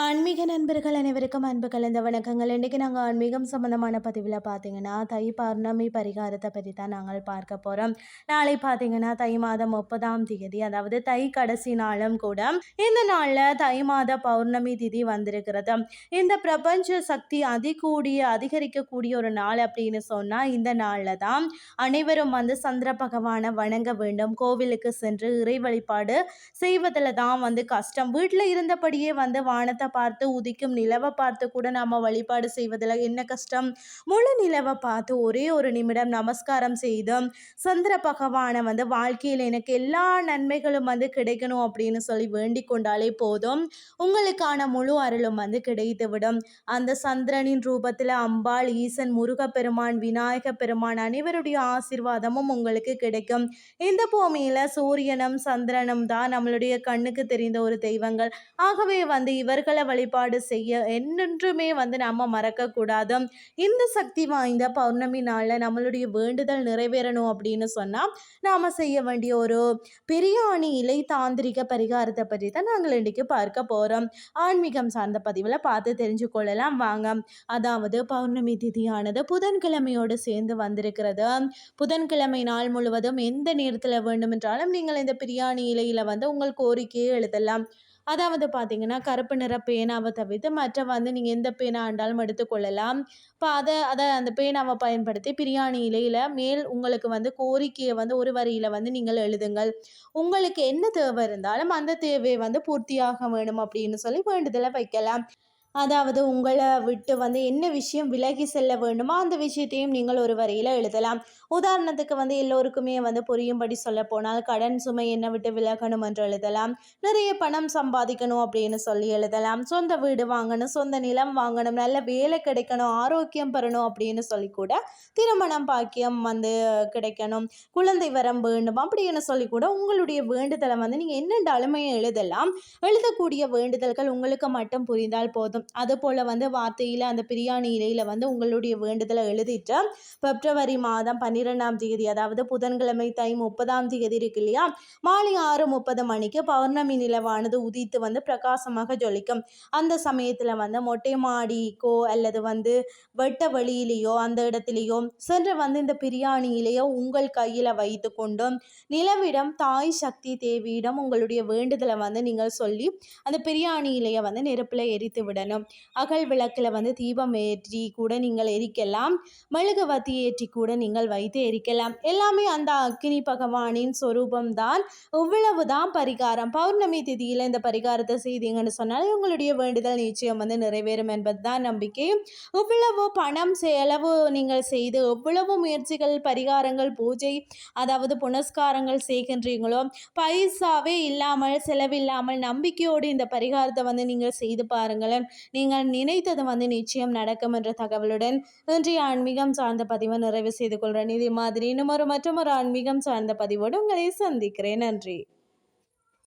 ஆன்மீக நண்பர்கள் அனைவருக்கும் அன்பு கலந்த வணக்கங்கள். இன்றைக்கி நாங்கள் ஆன்மீகம் சம்மந்தமான பதிவில் பார்த்தீங்கன்னா தை பௌர்ணமி பரிகாரத்தை பற்றி தான் நாங்கள் பார்க்க போகிறோம் நாளை பார்த்தீங்கன்னா தை மாதம் முப்பதாம் தேதி அதாவது தை கடைசி நாளும் கூட இந்த நாளில் தை மாத பௌர்ணமி திதி வந்திருக்கிறது. இந்த பிரபஞ்ச சக்தி அதிகூடிய அதிகரிக்கக்கூடிய ஒரு நாள் அப்படின்னு சொன்னால் இந்த நாளில் தான் அனைவரும் வந்து சந்திர பகவானை வணங்க வேண்டும். கோவிலுக்கு சென்று இறை வழிபாடு செய்வதில் தான் வந்து கஷ்டம். வீட்டில் இருந்தபடியே வந்து வானத்தை பார்த்து உதிக்கும் நிலவை பார்த்து கூட நாம் வழிபாடு செய்வதில் என்ன கஷ்டம்? முழு நிலவை பார்த்து ஒரே ஒரு நிமிடம் நமஸ்காரம் செய்து சந்திர பகவானை வந்து வாழ்க்கையில் எனக்கு எல்லா நன்மைகளும் வந்து கிடைக்கணும் அப்படின்னு சொல்லி வேண்டிக் கொண்டாலே போதும். உங்களுக்கான முழு அருளும் வந்து கிடைத்துவிடும் அந்த சந்திரனின் ரூபத்தில் அம்பாள் ஈசன் முருகப்பெருமான் விநாயக பெருமான் அனைவருடைய ஆசிர்வாதமும் உங்களுக்கு கிடைக்கும். இந்த பூமியில் சூரியனும் சந்திரனும் தான் நம்மளுடைய கண்ணுக்கு தெரிந்த ஒரு தெய்வங்கள். ஆகவே வந்து இவர்கள் வழிபாடு செய்ய என்னென்றுமே வந்து நம்ம மறக்கக்கூடாது. இந்த சக்தி வாய்ந்த பௌர்ணமி நாளில் நம்மளுடைய வேண்டுதல் நிறைவேறணும் அப்படின்னு சொன்னால் நாம் செய்ய வேண்டிய ஒரு பிரியாணி இலை தாந்திரிக பரிகாரத்தை பற்றி தான் நாங்கள் இன்றைக்கு பார்க்க போகிறோம் ஆன்மீகம் சார்ந்த பதிவில் பார்த்து தெரிஞ்சு கொள்ளலாம். வாங்க. அதாவது பௌர்ணமி திதியானது புதன்கிழமையோடு சேர்ந்து வந்திருக்கிறது. புதன்கிழமை நாள் முழுவதும் எந்த நேரத்தில் வேண்டுமென்றாலும் நீங்கள் இந்த பிரியாணி இலையில் வந்து உங்கள் கோரிக்கையை எழுதலாம். அதாவது பார்த்தீங்கன்னா கருப்பு நிற பேனாவை தவிர்த்து மற்ற வந்து நீங்கள் எந்த பேனா ஆண்டாலும் எடுத்துக்கொள்ளலாம். இப்போ அதை அதை அந்த பேனாவை பயன்படுத்தி பிரியாணி இலையில் மேல் உங்களுக்கு வந்து கோரிக்கையை வந்து ஒரு வரியில் வந்து நீங்கள் எழுதுங்கள். உங்களுக்கு என்ன தேவை இருந்தாலும் அந்த தேவையை வந்து பூர்த்தியாக வேணும் அப்படின்னு சொல்லி வேண்டுதலை வைக்கலாம். அதாவது உங்களை விட்டு வந்து என்ன விஷயம் விலகி செல்ல வேண்டுமோ அந்த விஷயத்தையும் நீங்கள் ஒரு வரியில் எழுதலாம். உதாரணத்துக்கு வந்து எல்லோருக்குமே வந்து புரியும்படி சொல்ல போனால் கடன் சுமை என்னை விட்டு விலகணும் என்று எழுதலாம். நிறைய பணம் சம்பாதிக்கணும் அப்படின்னு சொல்லி எழுதலாம். சொந்த வீடு வாங்கணும் சொந்த நிலம் வாங்கணும் நல்ல வேலை கிடைக்கணும் ஆரோக்கியம் பெறணும் அப்படின்னு சொல்லி கூட திருமணம் பாக்கியம் வந்து கிடைக்கணும். குழந்தை வரம் வேண்டும் அப்படின்னு சொல்லி கூட உங்களுடைய வேண்டுதலை வந்து நீங்கள் என்னென்ன அலுமையை எழுதலாம். எழுதக்கூடிய வேண்டுதல்கள் உங்களுக்கு மட்டும் புரிந்தால் போதும். அதுபோல் வந்து வார்த்தையில் அந்த பிரியாணி இலையில் வந்து உங்களுடைய வேண்டுதலை எழுதிட்டு பிப்ரவரி மாதம் பன்னிரெண்டாம் தேதி அதாவது புதன்கிழமை தை முப்பதாம் தேதி இருக்கு இல்லையா? மாலை ஆறு முப்பது மணிக்கு பௌர்ணமி நிலவானது உதித்து வந்து பிரகாசமாக ஜொலிக்கும். அந்த சமயத்தில் வந்து மொட்டை மாடிக்கோ அல்லது வந்து வெட்ட வழியிலேயோ அந்த இடத்துலையோ சென்று வந்து இந்த பிரியாணியிலேயோ உங்கள் கையில் வைத்து கொண்டும் நிலவிடம் தாய் சக்தி தேவியிடம் உங்களுடைய வேண்டுதலை வந்து நீங்கள் சொல்லி அந்த பிரியாணியிலேயே வந்து நெருப்பில் எரித்து விடணும். வேணும். அகல் விளக்கில் வந்து தீபம் ஏற்றி கூட நீங்கள் எரிக்கலாம். மெழுகுவத்தி ஏற்றி கூட நீங்கள் வைத்து எரிக்கலாம். எல்லாமே அந்த அக்னி பகவானின் சொரூபம்தான். இவ்வளவு தான் பரிகாரம். பௌர்ணமி திதியில் இந்த பரிகாரத்தை செய்தீங்கன்னு சொன்னால் உங்களுடைய வேண்டுதல் நிச்சயம் வந்து நிறைவேறும் என்பது தான் நம்பிக்கை. இவ்வளவு பணம் செலவு நீங்கள் செய்து எவ்வளவு முயற்சிகள் பரிகாரங்கள் பூஜை அதாவது புனஸ்காரங்கள் செய்கின்றீங்களோ பைசாவே இல்லாமல் செலவில்லாமல் நம்பிக்கையோடு இந்த பரிகாரத்தை வந்து நீங்கள் செய்து பாருங்களேன். நீங்கள் நினைத்தது வந்து நிச்சயம் நடக்கும் என்ற தகவலுடன் இன்றைய ஆன்மீகம் சார்ந்த பதிவை நிறைவு செய்து கொள்கிறேன். இதே மாதிரி இன்னும் ஒரு மற்றும் ஒரு ஆன்மீகம் சார்ந்த பதிவோடு உங்களை சந்திக்கிறேன். நன்றி.